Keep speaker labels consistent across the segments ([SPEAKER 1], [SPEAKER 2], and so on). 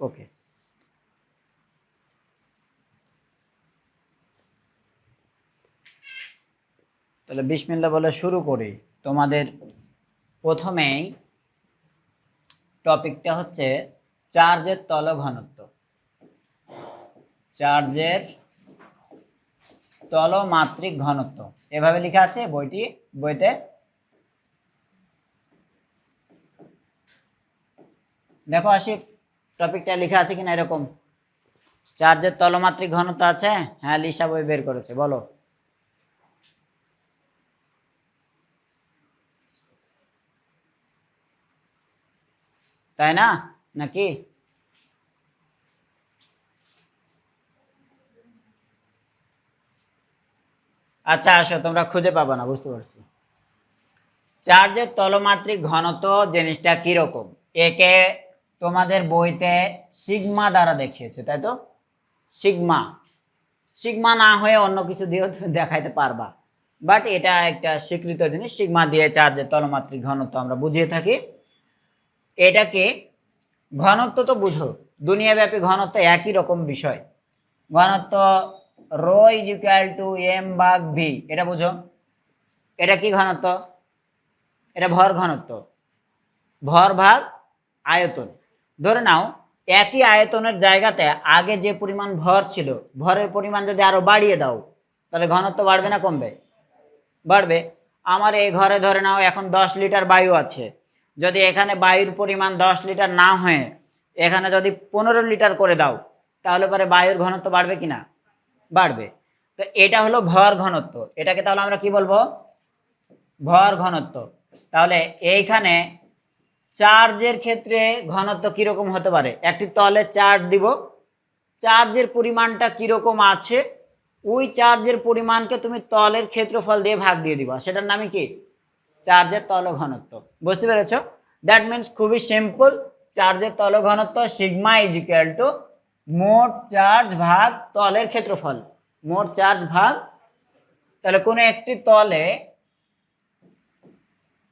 [SPEAKER 1] ওকে তাহলে বিসমিল্লা বলে শুরু করি। তোমাদের প্রথমেই টপিকটা হচ্ছে চার্জের তল ঘনত্ব চার্জের তলমাত্রিক ঘনত্ব। এভাবে লেখা আছে বইটি, বইতে? দেখো আসি টপিকটা লেখা আছে কিনা এরকম? চার্জের তলমাত্রিক ঘনত্ব আছে? হ্যাঁ লিসা বই বের করেছে, বলো। তাই না? নাকি? আচ্ছা আসো, তোমরা খুঁজে পাবা না, বুঝতে পারছি। চার্জের তলমাত্রিক ঘনত্ব জিনিসটা কীরকম? একে তোমাদের বইতে সিগমা দ্বারা দেখিয়েছে, তাই তো? সিগমা। সিগমা না হয়ে অন্য কিছু দিয়েও তুমি দেখাইতে পারবা। বাট এটা একটা স্বীকৃত জিনিস, সিগমা দিয়ে চার্জের তলমাত্রিক ঘনত্ব আমরা বুঝিয়ে থাকি। এটাকে ঘনত্ব তো বুঝো, দুনিয়াব্যাপী ঘনত্ব একই রকম বিষয়। ঘনত্ব rho is equal to M ভাগ ভি, এটা বুঝো? এটা কি ঘনত্ব? এটা ভর ঘনত্ব। ভর ভাগ আয়তন। ধরে নাও, একই আয়তনের জায়গাতে আগে যে পরিমাণ ভর ছিল, ভরের পরিমাণ যদি আরও বাড়িয়ে দাও, তাহলে ঘনত্ব বাড়বে না কমবে? বাড়বে। আমার এই ঘরে ধরে নাও, এখন দশ লিটার বায়ু আছে। যদি এখানে বায়ুর পরিমাণ দশ লিটার না হয়ে, এখানে যদি পনেরো লিটার করে দাও, তাহলে পরে বায়ুর ঘনত্ব বাড়বে কি না বাড়বে। তো এটা হলো ভর ঘনত্ব। এটাকে তাহলে আমরা কি বলব? ভর ঘনত্ব। তাহলে এইখানে চার্জের ক্ষেত্রে ঘনত্ব কীরকম হতে পারে? একটি তলে চার্জ দিব। চার্জের পরিমাণটা কীরকম আছে? ওই চার্জের পরিমাণকে তুমি তলের ক্ষেত্রফল দিয়ে ভাগ দিয়ে দিবা। সেটার নামই কি? চার্জের তল ঘনত্ব। বুঝতে পেরেছ? দ্যাট মিনস খুবই সিম্পল চার্জের তল ঘনত্ব সিগমা ইজ ইকুয়াল টু মোট চার্জ ভাগ তলের ক্ষেত্রফল। মোট চার্জ ভাগ, তাহলে কোনো একটি তলে,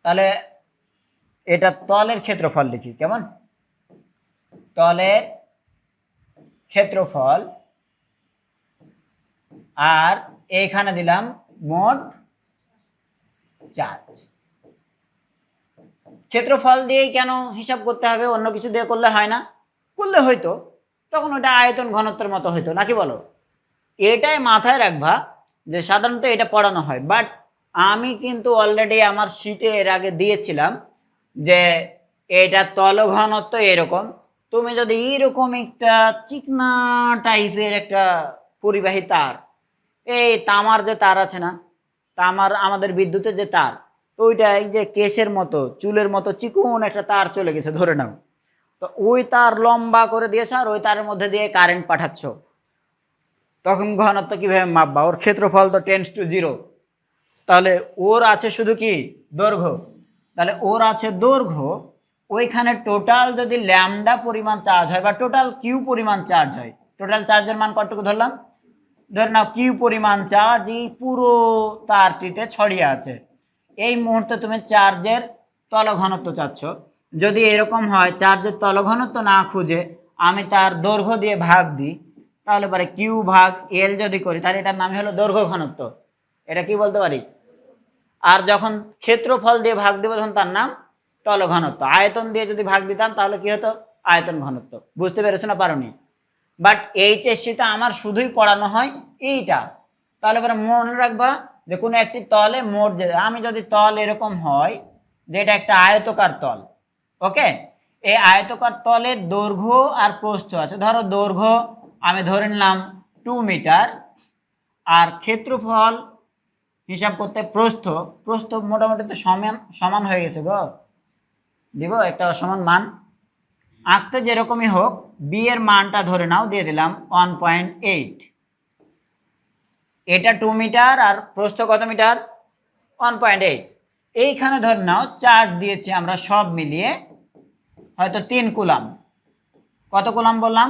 [SPEAKER 1] তাহলে এটা তলের ক্ষেত্রফল লিখি, কেমন? তলের ক্ষেত্রফল আর এইখানে দিলাম মোট চার্জ। ক্ষেত্রফল দিয়েই কেন হিসাব করতে হবে? অন্য কিছু দিয়ে করলে হয় না। করলে হয়তো তখন ওটা আয়তন ঘনত্বের মতো হইতো, নাকি বলো? এটাই মাথায় রাখবা যে সাধারণত এটা পড়ানো হয়। বাট আমি কিন্তু অলরেডি আমার শিটে এর আগে দিয়েছিলাম যে এটা তল ঘনত্ব এরকম। তুমি যদি এইরকম একটা চিকনা টাইপের একটা পরিবাহী তার, এই তামার যে তার আছে না, তামার আমাদের বিদ্যুতের যে তার, তো ওইটা এই যে কেশের মতো, চুলের মতো চিকুন একটা তার চলে গেছে, ধরে নাও। তো ওই তার লম্বা করে দিয়েছ আর ওই তারের মধ্যে দিয়ে কারেন্ট পাঠাচ্ছ। তখন ঘনত্ব কীভাবে মাপবা? ওর ক্ষেত্রফল তো টেন্স টু জিরো তাহলে ওর আছে শুধু কি? দৈর্ঘ্য। তাহলে ওর আছে দৈর্ঘ্য, ওইখানে টোটাল যদি ল্যামডা পরিমাণ চার্জ হয় বা টোটাল কিউ পরিমাণ চার্জ হয় টোটাল চার্জের মান কতটুকু ধরলাম? ধরে নাও কিউ পরিমাণ চার্জ এই পুরো তারটিতে ছড়িয়ে আছে। এই মুহূর্তে তুমি চার্জের তল ঘনত্ব চাচ্ছ। যদি এরকম হয় চার্জের তল ঘনত্ব না খুঁজে আমি তার দৈর্ঘ্য দিয়ে ভাগ দিই, তাহলে পরে কিউ ভাগ এল যদি করি, তাহলে এটার নামই হলো দৈর্ঘ্য ঘনত্ব। এটা কি বলতে পারি? আর যখন ক্ষেত্রফল দিয়ে ভাগ দেবো, তখন তার নাম তল ঘনত্ব। আয়তন দিয়ে যদি ভাগ দিতাম, তাহলে কি হতো? আয়তন ঘনত্ব। বুঝতে পেরেছ না পারোনি? বাট এইচএসসিতে আমার শুধুই পড়ানো হয় এইটা। তাহলে পরে মনে রাখবা যে কোনো একটি তলে মোট যে আমি যদি তল এরকম হয়, যে এটা একটা আয়তকার তল, ওকে? এই আয়তকার তলের দৈর্ঘ্য আর প্রস্থ আছে। ধরো দৈর্ঘ্য আমি ধরে নিলাম টু মিটার আর ক্ষেত্রফল হিসাব করতে প্রস্থ প্রস্থ মোটামুটি তো সমান সমান হয়ে গেছে গো। দিব, একটা অসমান মান। আঁকতে যেরকমই হোক বি এর মানটা ধরে নাও, দিয়ে দিলাম ওয়ান পয়েন্ট এইট এটা টু মিটার আর প্রস্থ কত মিটার ওয়ান পয়েন্ট এইট এইখানে ধরে নাও, চার্জ দিয়েছি আমরা সব মিলিয়ে, হয়তো তিন কুলাম। কত কুলাম বললাম?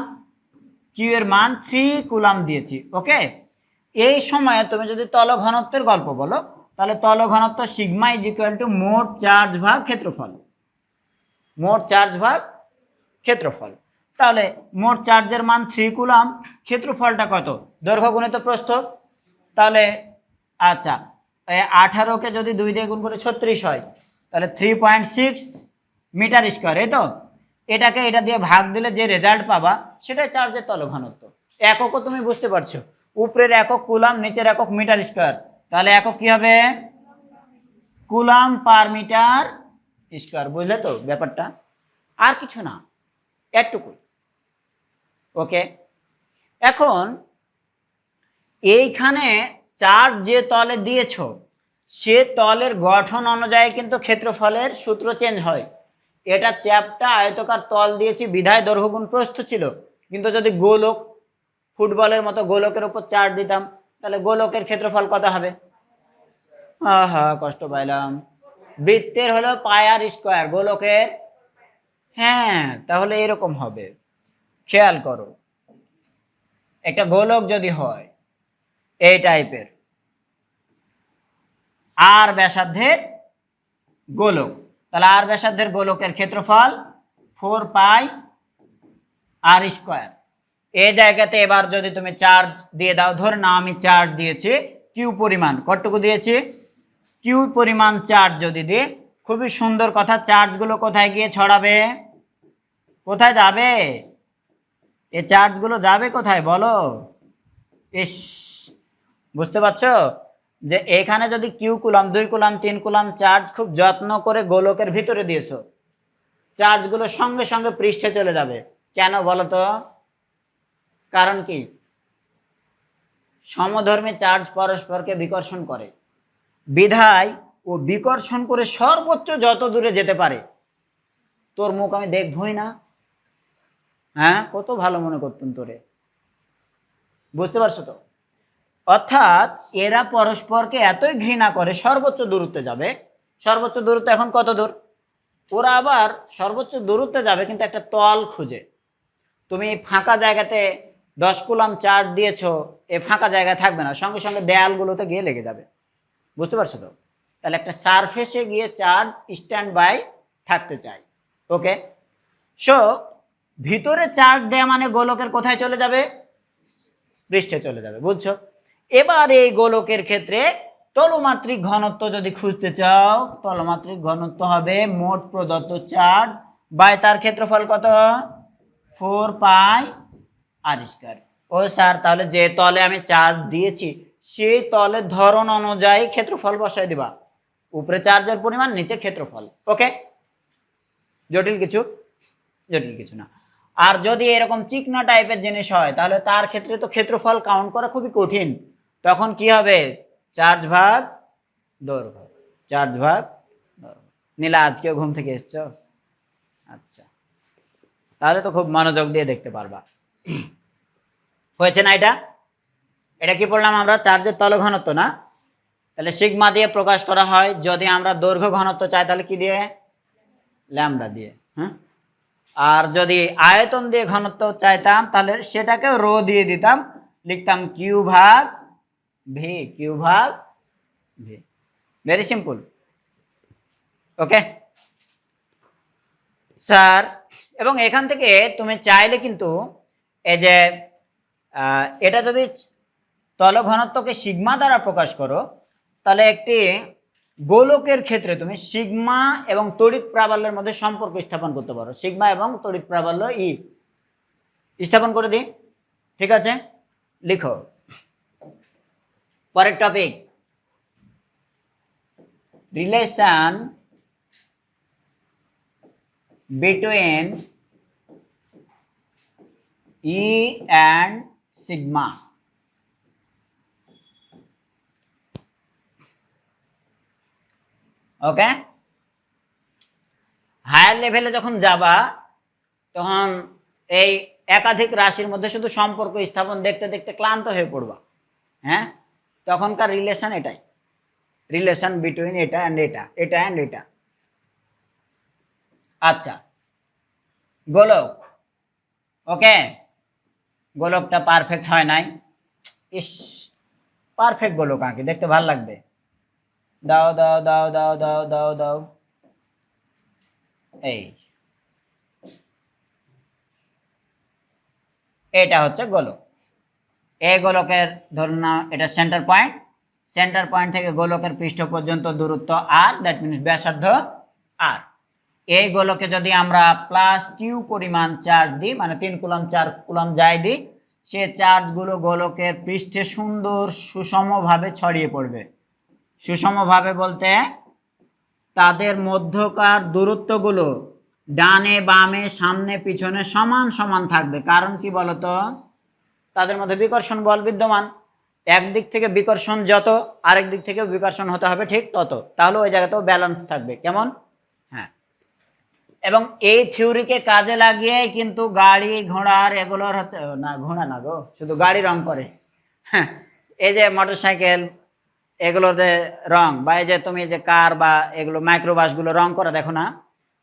[SPEAKER 1] কিউ এর মান থ্রি কুলাম দিয়েছি ওকে এই সময়ে তুমি যদি তল ঘনত্বের গল্প বলো, তাহলে তল ঘনত্ব সিগমা ইজ ইকুয়াল টু মোট চার্জ ভাগ ক্ষেত্রফল। মোট চার্জ ভাগ ক্ষেত্রফল। তাহলে মোট চার্জের মান থ্রি কুলাম ক্ষেত্রফলটা কত? দৈর্ঘ্য গুণিত প্রস্থ। তাহলে আচ্ছা আঠারোকে যদি দুই দিয়ে গুণ করে ছত্রিশ হয়, তাহলে three point six metre square, এই তো? এটাকে এটা দিয়ে ভাগ দিলে যে রেজাল্ট পাবা, সেটাই চার্জের তল ঘনত্ব এককও তুমি বুঝতে পারছ। উপরের একক কুলাম, নিচের একক মিটার স্কোয়ার। তাহলে একক কি হবে? কুলাম পার মিটার স্কোয়ার, বুঝলে তো ব্যাপারটা? আর কিছু না, এটুকুই। ওকে? এখন এইখানে চার্জ যে তলে দিয়েছ, সে তলের গঠন অনুযায়ী কিন্তু ক্ষেত্রফলের সূত্র চেঞ্জ হয়। এটা চ্যাপটা আয়তকার তল দিয়েছি, বিধায় দৈর্ঘ্যগুণ প্রস্থ ছিল। কিন্তু যদি গোলক ফুটবলের মতো গোলকের উপর চার্জ দিতাম, তাহলে গোলকের ক্ষেত্রফল কত হবে? আহা, কষ্ট পাইলাম। বৃত্তের হলো পায়ার স্কোয়ার, গোলকের। হ্যাঁ তাহলে এরকম হবে। খেয়াল করো, একটা গোলক যদি হয়, এই টাইপের। আর ব্যাসার্ধের গোলক, তাহলে আর ব্যাসার্ধের গোলকের ক্ষেত্রফল ফোর পাই আর স্কোয়ার। এই জায়গাতে এবার যদি তুমি চার্জ দিয়ে দাও, ধরে নাও আমি চার্জ দিয়েছি কিউ পরিমাণ। কতটুকু দিয়েছি? কিউ পরিমাণ চার্জ যদি দিই, খুবই সুন্দর কথা চার্জগুলো কোথায় গিয়ে ছড়াবে? কোথায় যাবে? এ চার্জগুলো যাবে কোথায় বলো? ইস, বুঝতে পারছ? যে এখানে যদি কিউ কুলাম দুই কুলাম তিন কুলাম চার্জ খুব যত্ন করে গোলকের ভিতরে দিয়েছ চার্জগুলো সঙ্গে সঙ্গে পৃষ্ঠে চলে যাবে। কেন বলো তো? কারণ কি? সমধর্মী চার্জ পরস্পরকে বিকর্ষণ করে। বিধায় ও বিকর্ষণ করে সর্বোচ্চ যত দূরে যেতে পারে। তোর মুখ আমি দেখবই না। হ্যাঁ? কত ভালো মনে করতুম তোরে। বুঝতে পারছ তো? অর্থাৎ এরা পরস্পরকে এতই ঘৃণা করে সর্বোচ্চ দূরত্বে যাবে। সর্বোচ্চ দূরত্ব এখন কত দূর? ওরা আবার সর্বোচ্চ দূরত্বে যাবে কিন্তু একটা তল খুঁজে। তুমি ফাঁকা জায়গাতে দশ কুলাম চার্জ দিয়েছ, এ ফাঁকা জায়গায় থাকবে না, সঙ্গে সঙ্গে দেয়ালগুলোতে গিয়ে লেগে যাবে। বুঝতে পারছ তো? তাহলে একটা সারফেসে গিয়ে চার্জ স্ট্যান্ড বাই থাকতে চাই। ওকে সো ভিতরে চার্জ দেয়া মানে গোলকের কোথায় চলে যাবে? পৃষ্ঠে চলে যাবে, বুঝছ? এবার এই গোলকের ক্ষেত্রে তলমাত্রিক ঘনত্ব যদি খুঁজতে চাও, তলমাত্রিক ঘনত্ব হবে মোট প্রদত্ত চার্জ বাই তার ক্ষেত্রফল কত? ফোর পাই আর স্কোয়ার ও স্যার, তাহলে যে তলে আমি চার্জ দিয়েছি, সেই তলের ধরন অনুযায়ী ক্ষেত্রফল বসাই দিবা। উপরে চার্জের পরিমাণ, নিচে ক্ষেত্রফল। ওকে? জটিল কিছু? জটিল কিছু না। আর যদি এরকম চিকনা টাইপের জিনিস হয়, তাহলে তার ক্ষেত্রে তো ক্ষেত্রফল কাউন্ট করা খুবই কঠিন। তখন কি হবে? চার্জ ভাগ, দৈর্ঘ্য। চার্জ ভাগ নীলা, আজকেও ঘুম থেকে এসছো? আচ্ছা। তাহলে তো খুব মনোযোগ দিয়ে দেখতে পারবা। হয়েছে না এটা? এটা কি পড়লাম আমরা? চার্জের তল ঘনত্ব না? তাহলে সিগমা দিয়ে প্রকাশ করা হয় যদি আমরা দৈর্ঘ্য ঘনত্ব চাই, তাহলে কি দিয়ে? ল্যামডা দিয়ে হ্যাঁ আর যদি আয়তন দিয়ে ঘনত্ব চাইতাম, তাহলে সেটাকে রো দিয়ে দিতাম। লিখতাম কিউ ভাগ ভি কিউ ভাগ V very simple okay sir এবং এখান থেকে তুমি চাইলে কিন্তু এই যে এটা যদি তল ঘনত্বকে সিগমা দ্বারা প্রকাশ করো, তাহলে একটি গোলকের ক্ষেত্রে তুমি সিগমা এবং তড়িৎ প্রাবল্যের মধ্যে সম্পর্ক স্থাপন করতে পারো। সিগমা এবং তড়িৎ প্রাবল্য ই। স্থাপন করে দিই। ঠিক আছে? লিখো। পরের topic relation between E and sigma. Okay higher লেভেলে যখন যাবা, তখন এই একাধিক রাশির মধ্যে শুধু সম্পর্ক স্থাপন দেখতে দেখতে ক্লান্ত হয়ে পড়বা। হ্যাঁ? তখনকার রিলেশন এটাই। রিলেশন বিটুইন এটা অ্যান্ড এটা এটা অ্যান্ড এটা। আচ্ছা গোলক। ওকে গোলকটা পারফেক্ট হয় নাই। ইস পারফেক্ট গোলক আঁকি দেখতে ভালো লাগবে। দাও দাও দাও দাও দাও দাও দাও। এই। এটা হচ্ছে গোলক। এই গোলকের, ধরুন এটা সেন্টার পয়েন্ট সেন্টার পয়েন্ট থেকে গোলকের পৃষ্ঠ পর্যন্ত দূরত্ব আর দ্যাট মিনস ব্যাসার্ধ আর এই গোলকে যদি আমরা প্লাস কিউ পরিমাণ চার্জ দিই মানে তিন কুলম চার কুলম যাই দিই, সে চার্জগুলো গোলকের পৃষ্ঠে সুন্দর সুষমভাবে ছড়িয়ে পড়বে। সুষমভাবে বলতে তাদের মধ্যকার দূরত্বগুলো ডানে, বামে, সামনে, পিছনে সমান সমান থাকবে। কারণ কি বলতো? তাদের মধ্যে বিকর্ষণ বল বিদ্যমান। একদিক থেকে বিকর্ষণ যত, আরেক দিক থেকে বিকর্ষণ হতে হবে ঠিক তত। তাহলে ওই জায়গাতেও ব্যালেন্স থাকবে। কেমন? এবং এই থিওরিকে কাজে লাগিয়ে কিন্তু গাড়ি ঘোড়ার এগুলোর হচ্ছে না, ঘোড়া না গো, শুধু গাড়ি রং করে। হ্যাঁ এই যে মোটরসাইকেল, এগুলোর যে রং, বা এই যে তুমি যে কার বা এগুলো মাইক্রোবাসগুলো রং করা দেখো না,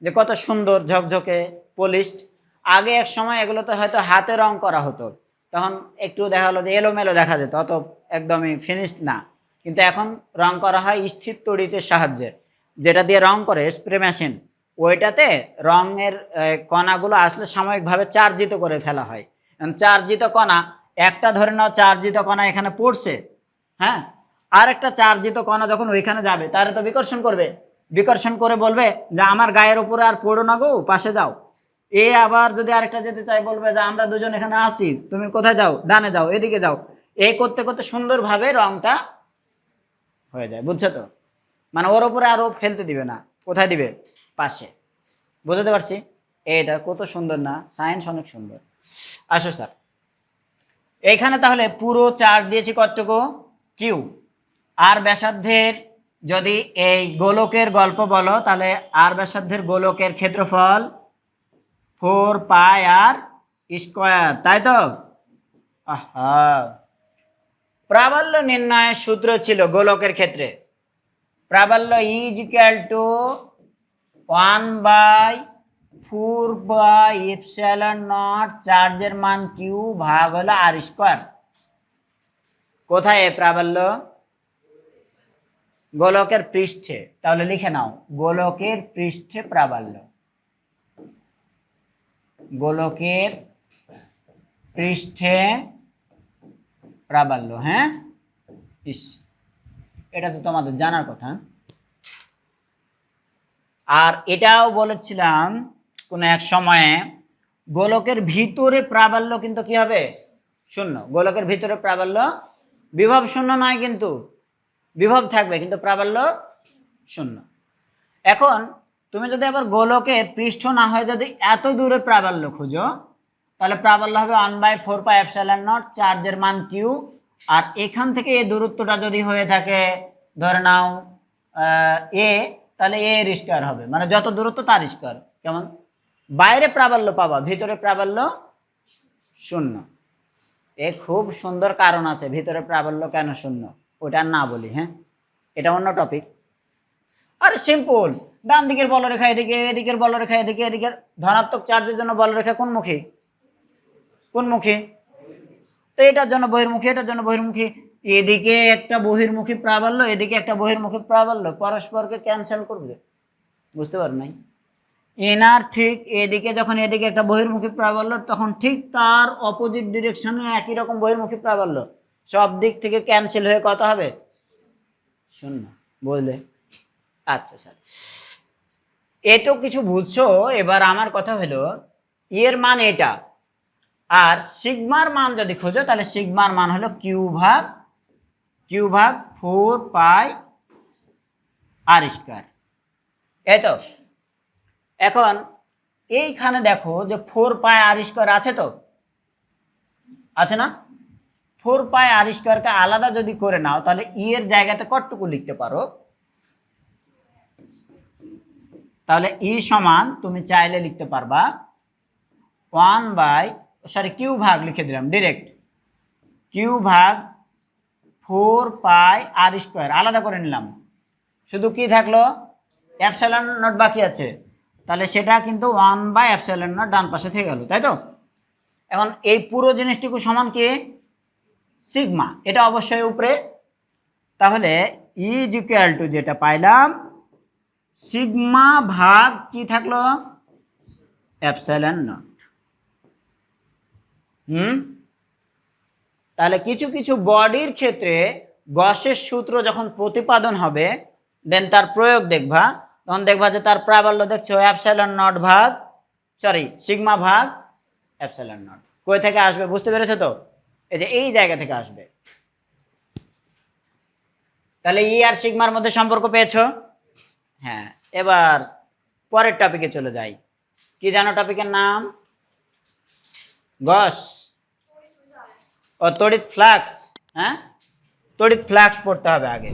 [SPEAKER 1] যে কত সুন্দর ঝকঝকে পলিশড আগে এক সময় এগুলোতে হয়তো হাতে রং করা হতো, তখন একটু দেখা হলো যে এলোমেলো দেখা যেত, অত একদমই ফিনিশড না। কিন্তু এখন রং করা হয় স্থির তড়িতের সাহায্যে, যেটা দিয়ে রং করে স্প্রে মেশিন ওইটাতে রঙের কণাগুলো আসলে সাময়িকভাবে চার্জিত করে ফেলা হয়। চার্জিত কণা, একটা ধরে নাও চার্জিত কণা এখানে পড়ছে হ্যাঁ? আর একটা চার্জিত কণা যখন ওইখানে যাবে, তারে তো বিকর্ষণ করবে। বিকর্ষণ করে বলবে যে, আমার গায়ের উপরে আর পড়ো না গো, পাশে যাও। এ আবার যদি আরেকটা যেতে চাই বলবে যে, আমরা দুজন এখানে আছি, তুমি কোথায় যাও? ডানে যাও, এদিকে যাও। এই করতে করতে সুন্দরভাবে রংটা হয়ে যায়, বুঝছ তো? মানে ওর উপরে আরও ফেলতে দিবে না, কোথায় দিবে? পাশে। বুঝতে পারছি? এটা কত সুন্দর না? সায়েন্স অনেক সুন্দর। আসো স্যার। এখানে তাহলে পুরো চার্জ দিয়েছি কতটুকু? কিউ। আর ব্যাসার্ধের যদি এই গোলকের গল্প বলো, তাহলে আর ব্যাসার্ধের গোলকের ক্ষেত্রফল ফোর পাই আর স্কোয়ার, তাই তো? প্রাবল্য নির্ণয়ের সূত্র ছিল গোলকের ক্ষেত্রে। প্রাবল্য is equal to one by four by epsilon naught চার্জের মান কিউ ভাগ হলো আর স্কোয়ার। কোথায় এ প্রাবল্য? গোলকের পৃষ্ঠে। তাহলে লিখে নাও, গোলকের পৃষ্ঠে প্রাবল্য। গোলকের পৃষ্ঠে প্রাবল্য হ্যাঁ? ইস, এটা তো তোমাদের জানার কথা। আর এটাও বলেছিলাম কোনো এক সময়ে গোলকের ভিতরে প্রাবল্য কিন্তু কি হবে? শূন্য। গোলকের ভিতরে প্রাবল্য বিভব শূন্য নয় কিন্তু বিভব থাকবে কিন্তু প্রাবল্য শূন্য। এখন তুমি যদি আবার গোলকের পৃষ্ঠ না হয় যদি এত দূরে প্রাবল্য খুঁজো, তাহলে প্রাবল্য হবে one by four pi epsilon naught চার্জের মান কিউ আর এখান থেকে এই দূরত্বটা যদি হয়ে থাকে, ধরে নাও এ তাহলে এ এর স্কোয়ার হবে। মানে যত দূরত্ব তার স্কোয়ার কেমন? বাইরে প্রাবল্য পাবা, ভিতরে প্রাবল্য শূন্য। এ খুব সুন্দর কারণ আছে, ভিতরে প্রাবল্য কেন শূন্য? ওটা না বলি হ্যাঁ? এটা অন্য টপিক আর সিম্পল ডান দিকের বলরেখা, এদিকে, এদিকের বলরেখা, এদিকে, এদিকের ধনাত্মক চার্জের জন্য বলরেখা কোন মুখী? কোন মুখী? তো এটার জন্য বহির্মুখী, এটার জন্য বহির্মুখী। এদিকে একটা বহির্মুখী প্রাবল্য, এদিকে একটা বহির্মুখী প্রাবল্য, পরস্পরকে ক্যান্সেল করবে। বুঝতে পার নাই? এনার ঠিক এদিকে, যখন এদিকে একটা বহির্মুখী প্রাবল্য, তখন ঠিক তার অপোজিট ডিরেকশনে একই রকম বহির্মুখী প্রাবল্য। সব দিক থেকে ক্যান্সেল হয়ে কত হবে? শূন্য। বুঝলে? আচ্ছা স্যার। এটাও কিছু বুঝছ, এবার আমার কথা হলো এর মান এটা। আর সিগমার মান যদি খোঁজো, তাহলে সিগমার মান হলো কিউ ভাগ কিউ ভাগ ফোর পাই আর স্কোয়ার। এই তো? এখন এইখানে দেখো যে ফোর পাই আর স্কোয়ার আছে তো? আছে না? ফোর পাই আর স্কোয়ারকে আলাদা যদি করে নাও, তাহলে ই এর জায়গাতে কতটুকু লিখতে পারো? তাহলে ই সমান তুমি চাইলে লিখতে পারবা ওয়ান বাই সরি কিউ ভাগ লিখে দিলাম ডিরেক্ট কিউ ভাগ ফোর পাই আর স্কোয়ার, আলাদা করে নিলাম। শুধু কি থাকল? অ্যাপসাইলন নট বাকি আছে। তাহলে সেটা কিন্তু ওয়ান বাই অ্যাপসাইলন নট ডান পাশে থেকে গেল, তাই তো? এখন এই পুরো জিনিসটুকু সমান কি? সিগমা। এটা অবশ্যই উপরে। তাহলে ইজ ইকুয়াল টু যেটা পাইলাম, সিগমা ভাগ কি থাকল? Epsilon naught. হুম? তাহলে কিছু কিছু বডির ক্ষেত্রে গসের সূত্র যখন প্রতিপাদন হবে দেন তার প্রয়োগ দেখবা। তখন দেখবা যে তার প্রাবল্য দেখছ অ্যাপসাইলন নট ভাগ সরি সিগমা ভাগ অ্যাপসাইলন নট কই থেকে আসবে, বুঝতে পেরেছ তো? এই যে এই জায়গা থেকে আসবে। তাহলে ই আর সিগমার মধ্যে সম্পর্ক পেয়েছ? হ্যাঁ এবার পরের টপিকে চলে যাই। কি জানো টপিকের নাম? গস। ও তড়িৎ ফ্লাক্স হ্যাঁ তড়িৎ ফ্লাক্স পড়তে হবে আগে